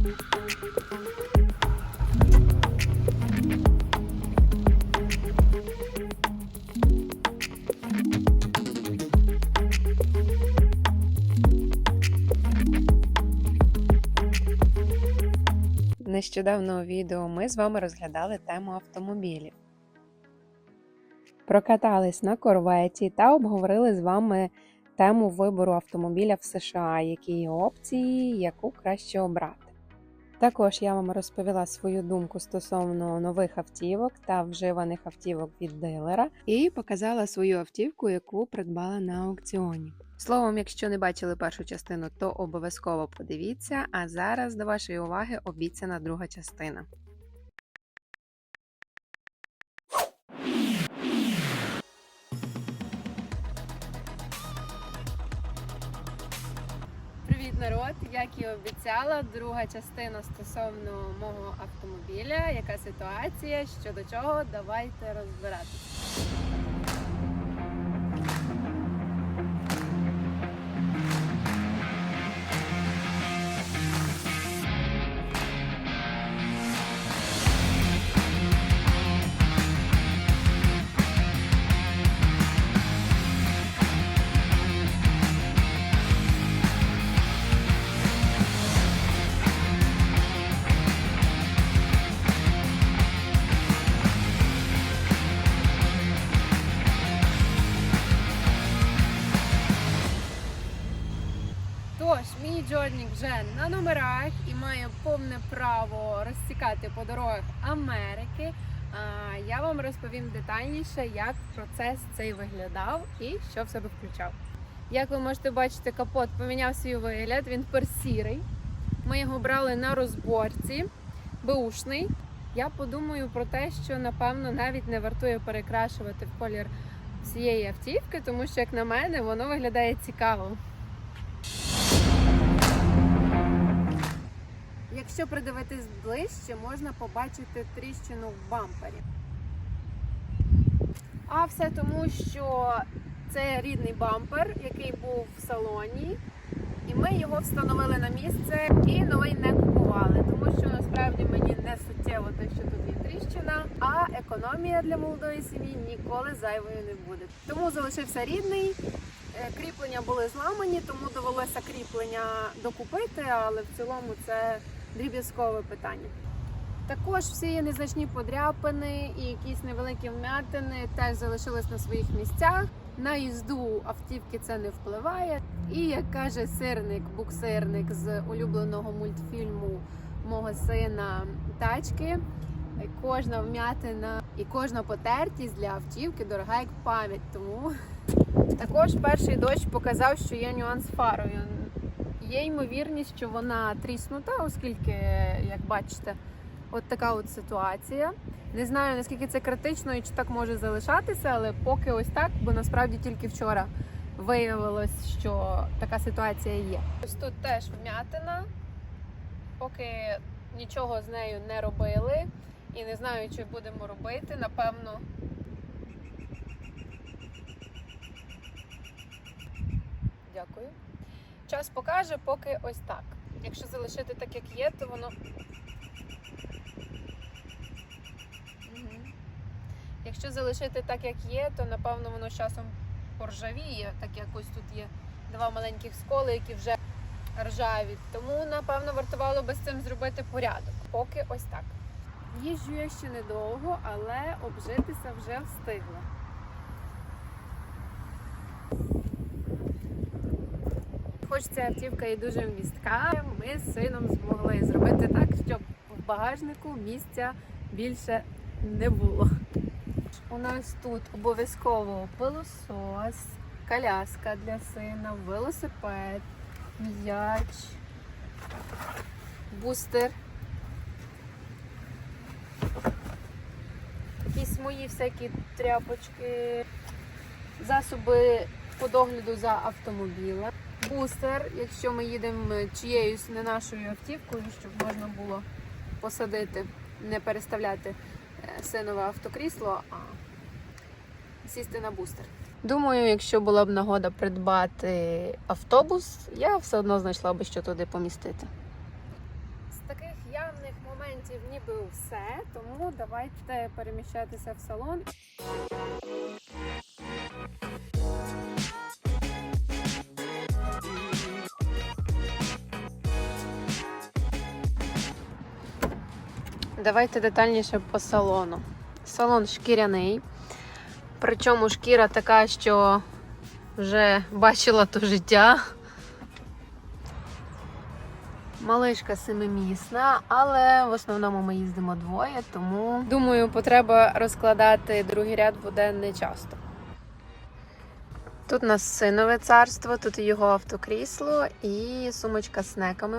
Нещодавно у відео ми з вами розглядали тему автомобілів. Прокатались на корветі та обговорили з вами тему вибору автомобіля в США, які є опції, яку краще обрати. Також я вам розповіла свою думку стосовно нових автівок та вживаних автівок від дилера і показала свою автівку, яку придбала на аукціоні. Словом, якщо не бачили першу частину, то обов'язково подивіться. А зараз до вашої уваги обіцяна друга частина. Як і обіцяла, друга частина стосовно мого автомобіля. Яка ситуація? Щодо чого? Давайте розбиратися. Мій вже на номерах і має повне право розтікати по дорогах Америки. Я вам розповім детальніше, як процес цей виглядав і що в себе включав. Як ви можете бачити, капот поміняв свій вигляд, він тепер сірий. Ми його брали на розборці, беушний. Я подумаю про те, що напевно навіть не вартує перекрашувати в колір всієї автівки, тому що, як на мене, воно виглядає цікаво. Якщо придивитись ближче, можна побачити тріщину в бампері. А все тому, що це рідний бампер, який був в салоні, і ми його встановили на місце і новий не купували, тому що насправді мені не суттєво те, що тут є тріщина, а економія для молодої сім'ї ніколи зайвою не буде. Тому залишився рідний. Е, Кріплення були зламані, тому довелося кріплення докупити, але в цілому це дріб'язкове питання. Також всі незначні подряпини і якісь невеликі вмятини теж залишились на своїх місцях. На їзду автівки це не впливає. І як каже сирник, буксирник з улюбленого мультфільму мого сина тачки, кожна вмятина і кожна потертість для автівки дорога як пам'ять. Тому також перший дощ показав, що є нюанс фарою. Є ймовірність, що вона тріснута, оскільки, як бачите, от така от ситуація. Не знаю наскільки це критично і чи так може залишатися, але поки ось так, бо насправді тільки вчора виявилось, що така ситуація є. Ось тут теж вмятина, поки нічого з нею не робили і не знаю, чи будемо робити, напевно. Дякую. Час покаже, поки ось так. Якщо залишити так, як є, то воно. Якщо залишити так, як є, то напевно воно з часом поржавіє, так як ось тут є два маленьких сколи, які вже ржаві. Тому, напевно, вартувало би з цим зробити порядок. Поки ось так. Їжджу я ще недовго, але обжитися вже встигла. Хоч ця автівка і дуже вмістка, ми з сином змогли зробити так, щоб в багажнику місця більше не було. У нас тут обов'язково пилосос, коляска для сина, велосипед, м'яч, бустер. Якісь мої всякі тряпочки, засоби по догляду за автомобілем. Бустер, якщо ми їдемо чиєюсь не нашою автівкою, щоб можна було посадити, не переставляти е, синове автокрісло, а сісти на бустер. Думаю, якщо була б нагода придбати автобус, я все одно знайшла би що туди помістити. З таких явних моментів ніби все, тому давайте переміщатися в салон. Давайте детальніше по салону. Салон шкіряний. Причому шкіра така, що вже бачила то життя. Малишка семимісна, але в основному ми їздимо двоє, тому думаю, потреба розкладати другий ряд буде не часто. Тут у нас синове царство, тут його автокрісло і сумочка з снеками.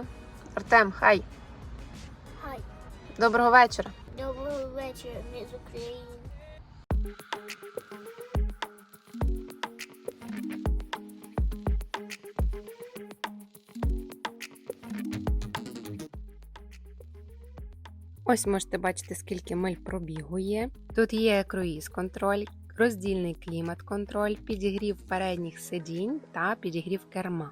Артем, хай! Доброго вечора! доброго вечора, ми з України. Ось можете бачити, скільки миль пробігу є. Тут є круїз контроль, роздільний клімат контроль, підігрів передніх сидінь та підігрів керма.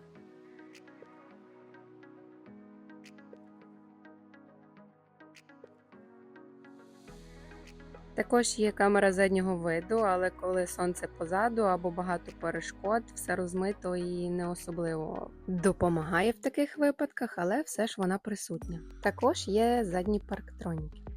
Також є камера заднього виду, але коли сонце позаду або багато перешкод, все розмито і не особливо допомагає в таких випадках, але все ж вона присутня. Також є задні парктроніки.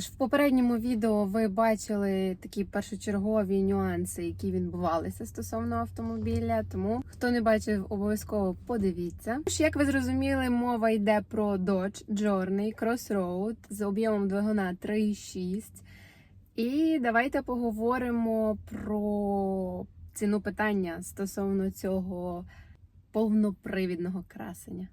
Тож, в попередньому відео ви бачили такі першочергові нюанси, які відбувалися стосовно автомобіля. Тому хто не бачив, обов'язково подивіться. Тож, як ви зрозуміли, мова йде про Dodge Journey Crossroad з об'ємом двигуна 3,6. І давайте поговоримо про ціну питання стосовно цього повнопривідного красення.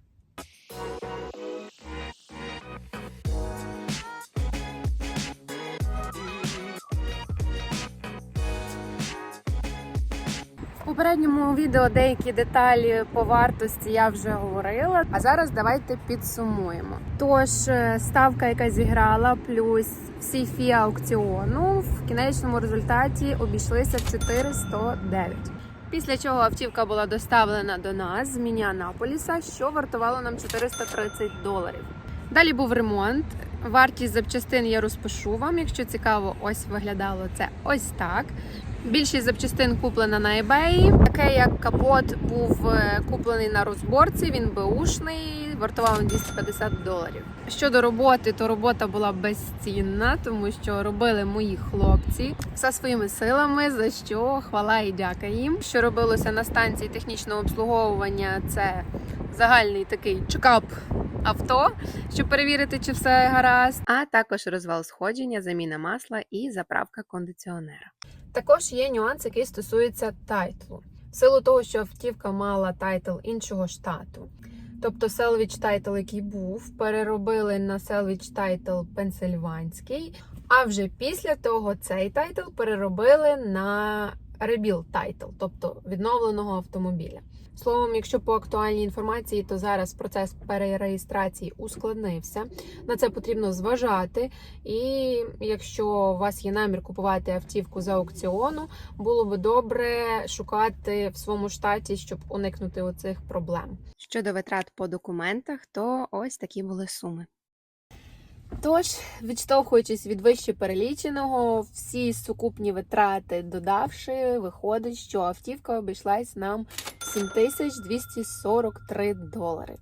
Попередньому відео деякі деталі по вартості я вже говорила. А зараз давайте підсумуємо. Тож е, ставка, яка зіграла, плюс всі фі аукціону в кінечному результаті обійшлися в 409. Після чого автівка була доставлена до нас з Мініанаполіса, що вартувало нам 430 доларів. Далі був ремонт. Вартість запчастин я розпишу вам. Якщо цікаво, ось виглядало це ось так. Більшість запчастин куплена на eBay. Таке як капот був е, куплений на розборці, він беушний, вартував 250 доларів. Щодо роботи, то робота була безцінна, тому що робили мої хлопці все своїми силами, за що хвала і дяка їм. Що робилося на станції технічного обслуговування, це загальний такий чекап авто, щоб перевірити, чи все гаразд, а також розвал сходження, заміна масла і заправка кондиціонера. Також є нюанс, який стосується тайтлу. В силу того, що автівка мала тайтл іншого штату. Тобто Селвіч тайтл, який був, переробили на Селвіч тайтл пенсильванський. А вже після того цей тайтл переробили на ребіл тайтл, тобто відновленого автомобіля. Словом, якщо по актуальній інформації, то зараз процес перереєстрації ускладнився. На це потрібно зважати. І якщо у вас є намір купувати автівку за аукціону, було би добре шукати в своєму штаті, щоб уникнути оцих проблем. Щодо витрат по документах, то ось такі були суми. Тож, відштовхуючись від вище переліченого, всі сукупні витрати додавши, виходить, що автівка обійшлась нам 7243 долари.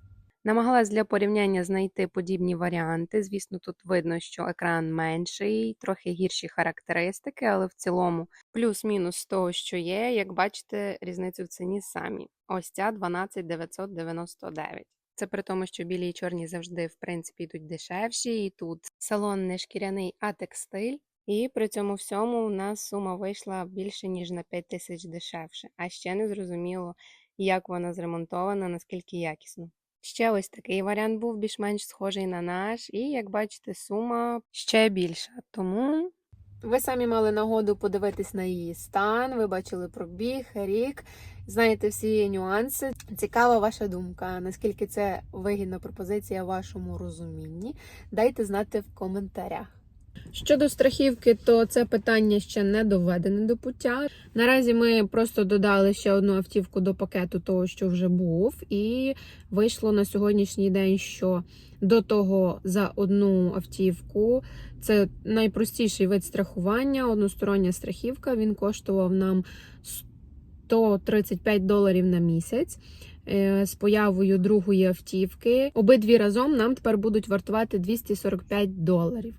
Намагалась для порівняння знайти подібні варіанти. Звісно, тут видно, що екран менший, трохи гірші характеристики, але в цілому плюс-мінус з того, що є. Як бачите, різницю в ціні самі. Ось ця 12999. Це при тому, що білі і чорні завжди, в принципі, йдуть дешевші, і тут салон не шкіряний, а текстиль. І при цьому всьому у нас сума вийшла більше, ніж на 5 тисяч дешевше. А ще не зрозуміло, як вона зремонтована, наскільки якісно. Ще ось такий варіант був більш-менш схожий на наш, і як бачите, сума ще більша. Тому Ви самі мали нагоду подивитись на її стан, ви бачили пробіг, рік, знаєте всі нюанси. Цікава ваша думка, наскільки це вигідна пропозиція в вашому розумінні. Дайте знати в коментарях. Щодо страхівки, то це питання ще не доведене до пуття. Наразі ми просто додали ще одну автівку до пакету того, що вже був, і вийшло на сьогоднішній день, що до того за одну автівку це найпростіший вид страхування, одностороння страхівка. Він коштував нам 135 доларів на місяць. Е, З появою другої автівки обидві разом нам тепер будуть вартувати 245 доларів.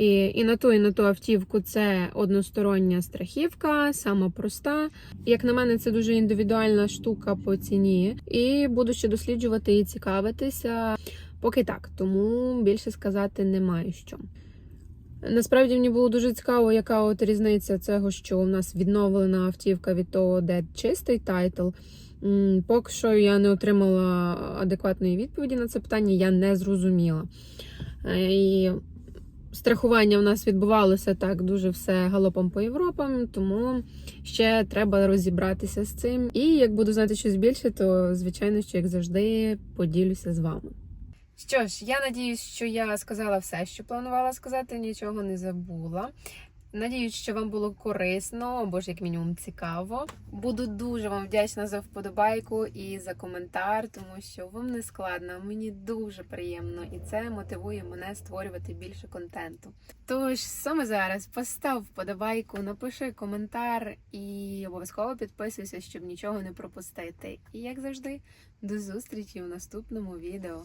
І, і на ту, і на ту автівку це одностороння страхівка, сама проста. Як на мене, це дуже індивідуальна штука по ціні. І буду ще досліджувати і цікавитися. Поки так, тому більше сказати немає що. Насправді мені було дуже цікаво, яка от різниця цього, що у нас відновлена автівка від того, де чистий тайтл. Поки що я не отримала адекватної відповіді на це питання, я не зрозуміла. Е, І страхування в нас відбувалося так дуже все галопом по Європам, тому ще треба розібратися з цим. І як буду знати щось більше, то звичайно, що як завжди поділюся з вами. Що ж, я надіюсь, що я сказала все, що планувала сказати, нічого не забула. Надіюсь, що вам було корисно або ж як мінімум цікаво. Буду дуже вам вдячна за вподобайку і за коментар, тому що вам не складно, мені дуже приємно, і це мотивує мене створювати більше контенту. Тож саме зараз постав вподобайку, напиши коментар і обов'язково підписуйся, щоб нічого не пропустити. І як завжди, до зустрічі в наступному відео.